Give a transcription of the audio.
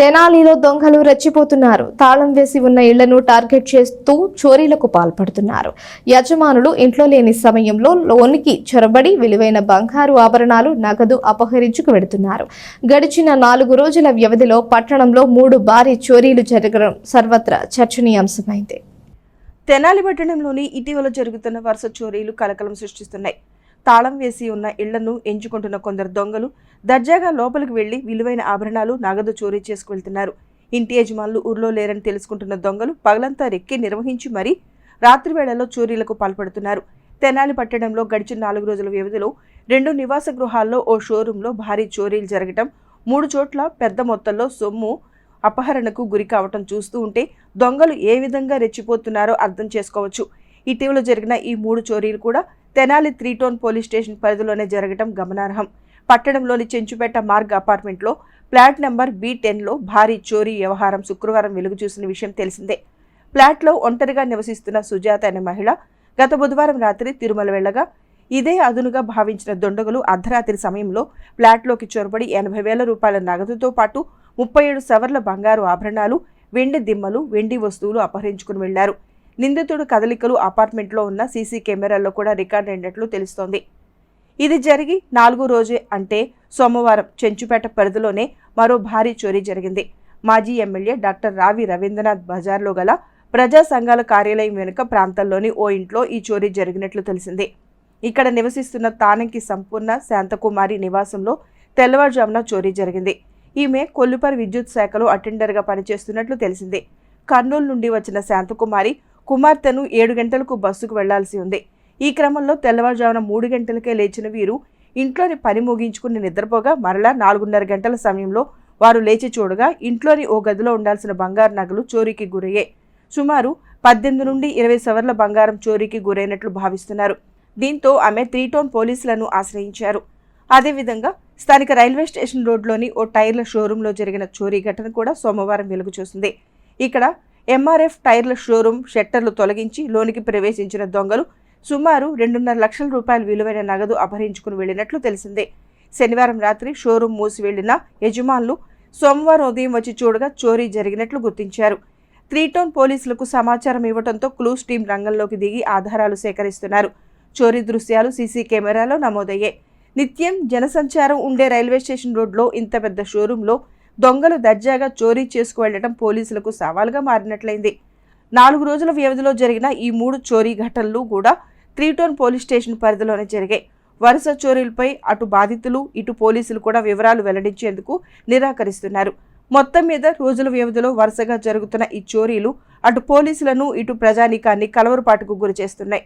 తెనాలిలో దొంగలు రెచ్చిపోతున్నారు. తాళం వేసి ఉన్న ఇళ్ళను టార్గెట్ చేస్తూ చోరీలకు పాల్పడుతున్నారు. యజమానులు ఇంట్లో లేని సమయంలో లోనికి చొరబడి విలువైన బంగారు ఆభరణాలు నగదు అపహరించుకు వెడుతున్నారు. గడిచిన నాలుగు రోజుల వ్యవధిలో పట్టణంలో మూడు భారీ చోరీలు జరగడం సర్వత్రా చర్చనీయాంశమైంది. తెనాలి పట్టణంలోని ఇటీవల జరుగుతున్న వరుస చోరీలు కలకలం సృష్టిస్తున్నాయి. తాళం వేసి ఉన్న ఇళ్ళను ఎంచుకుంటున్న కొందరు దొంగలు దర్జాగా లోపలికి వెళ్ళి విలువైన ఆభరణాలు నగదు చోరీ చేసుకువెళ్తున్నారు ఇంటి యజమానులు ఊర్లో లేరని తెలుసుకుంటున్న దొంగలు పగలంతా రెక్కి నిర్వహించి మరీ రాత్రి వేళల్లో చోరీలకు పాల్పడుతున్నారు. తెనాలి పట్టణంలో గడిచిన నాలుగు రోజుల వ్యవధిలో రెండు నివాస గృహాల్లో ఓ షోరూంలో భారీ చోరీలు జరగటం మూడు చోట్ల పెద్ద మొత్తంలో సొమ్ము అపహరణకు గురి కావటం చూస్తూ ఉంటే దొంగలు ఏ విధంగా రెచ్చిపోతున్నారో అర్థం చేసుకోవచ్చు. ఇటీవల జరిగిన ఈ మూడు చోరీలు కూడా Tenali three town police station పరిధిలోనే జరగడం గమనార్హం. పట్టణంలోని చెంచుపేట మార్గ్ అపార్ట్మెంట్లో ప్లాట్ నెంబర్ బి టెన్లో భారీ చోరీ వ్యవహారం శుక్రవారం వెలుగు చూసిన విషయం తెలిసిందే. ఫ్లాట్లో ఒంటరిగా నివసిస్తున్న సుజాత అనే మహిళ గత బుధవారం రాత్రి తిరుమల వెళ్ళగా ఇదే అదునుగా భావించిన దొండగులు అర్ధరాత్రి సమయంలో ఫ్లాట్లోకి చొరబడి ఎనభై వేల రూపాయల నగదుతో పాటు ముప్పై ఏడు సవర్ల బంగారు ఆభరణాలు వెండి దిమ్మలు వెండి వస్తువులు అపహరించుకుని వెళ్ళారు నిందితుడు కదలికలు అపార్ట్మెంట్లో ఉన్న సీసీ కెమెరాల్లో కూడా రికార్డ్ అయినట్లు తెలుస్తోంది. ఇది జరిగి నాలుగో రోజే అంటే సోమవారం చెంచుపేట పరిధిలోనే మరో భారీ చోరీ జరిగింది. మాజీ ఎమ్మెల్యే డాక్టర్ రావి రవీంద్రనాథ్ బజార్లో గల ప్రజా సంఘాల కార్యాలయం వెనుక ప్రాంతంలోని ఓ ఇంట్లో ఈ చోరీ జరిగినట్లు తెలిసింది. ఇక్కడ నివసిస్తున్న తానంకి సంపూర్ణ శాంతకుమారి నివాసంలో తెల్లవారుజామున చోరీ జరిగింది. ఈమె కొల్లుపరి విద్యుత్ శాఖలో అటెండర్గా పనిచేస్తున్నట్లు తెలిసింది. కర్నూలు నుండి వచ్చిన శాంతకుమారి కుమార్తెను ఏడు గంటలకు బస్సుకు వెళ్ళాల్సి ఉంది. ఈ క్రమంలో తెల్లవారుజామున మూడు గంటలకే లేచిన వీరు ఇంట్లోని పని ముగించుకుని నిద్రపోగా మరలా నాలుగున్నర గంటల సమయంలో వారు లేచి చూడగా ఇంట్లోని ఓ గదిలో ఉండాల్సిన బంగారు నగలు చోరీకి గురయ్యాయి. సుమారు పద్దెనిమిది నుండి ఇరవై సవర్ల బంగారం చోరీకి గురైనట్లు భావిస్తున్నారు. దీంతో ఆమె త్రీ టోన్ పోలీసులను ఆశ్రయించారు. అదేవిధంగా స్థానిక రైల్వే స్టేషన్ రోడ్లోని ఓ టైర్ల షోరూంలో జరిగిన చోరీ ఘటన కూడా సోమవారం వెలుగు చూసింది ఇక్కడ ఎంఆర్ఎఫ్ టైర్ల షోరూం షట్టర్లు తొలగించి లోనికి ప్రవేశించిన దొంగలు సుమారు రెండున్నర లక్షల రూపాయల విలువైన నగదు అపహరించుకుని వెళ్ళినట్లు తెలిసిందే. శనివారం రాత్రి షోరూం మూసి వెళ్ళిన యజమానులు సోమవారం ఉదయం వచ్చి చూడగా చోరీ జరిగినట్లు గుర్తించారు. త్రీ టౌన్ పోలీసులకు సమాచారం ఇవ్వడంతో క్లూస్ టీం రంగంలోకి దిగి ఆధారాలు సేకరిస్తున్నారు. చోరీ దృశ్యాలు సీసీ కెమెరాలో నమోదయ్యాయి. నిత్యం జనసంచారం ఉండే రైల్వే స్టేషన్ రోడ్లో ఇంత పెద్ద షోరూంలో దొంగలు దర్జాగా చోరీ చేసుకువెళ్ళడం పోలీసులకు సవాల్గా మారినట్లయింది. నాలుగు రోజుల వ్యవధిలో జరిగిన ఈ మూడు చోరీ ఘటనలు కూడా త్రీటోన్ పోలీస్ స్టేషన్ పరిధిలోనే జరిగాయి. వరుస చోరీలపై అటు బాధితులు ఇటు పోలీసులు కూడా వివరాలు వెల్లడించేందుకు నిరాకరిస్తున్నారు. మొత్తం మీద రోజుల వ్యవధిలో వరుసగా జరుగుతున్న ఈ చోరీలు అటు పోలీసులను ఇటు ప్రజానీకాన్ని కలవరపాటుకు గురి చేస్తున్నాయి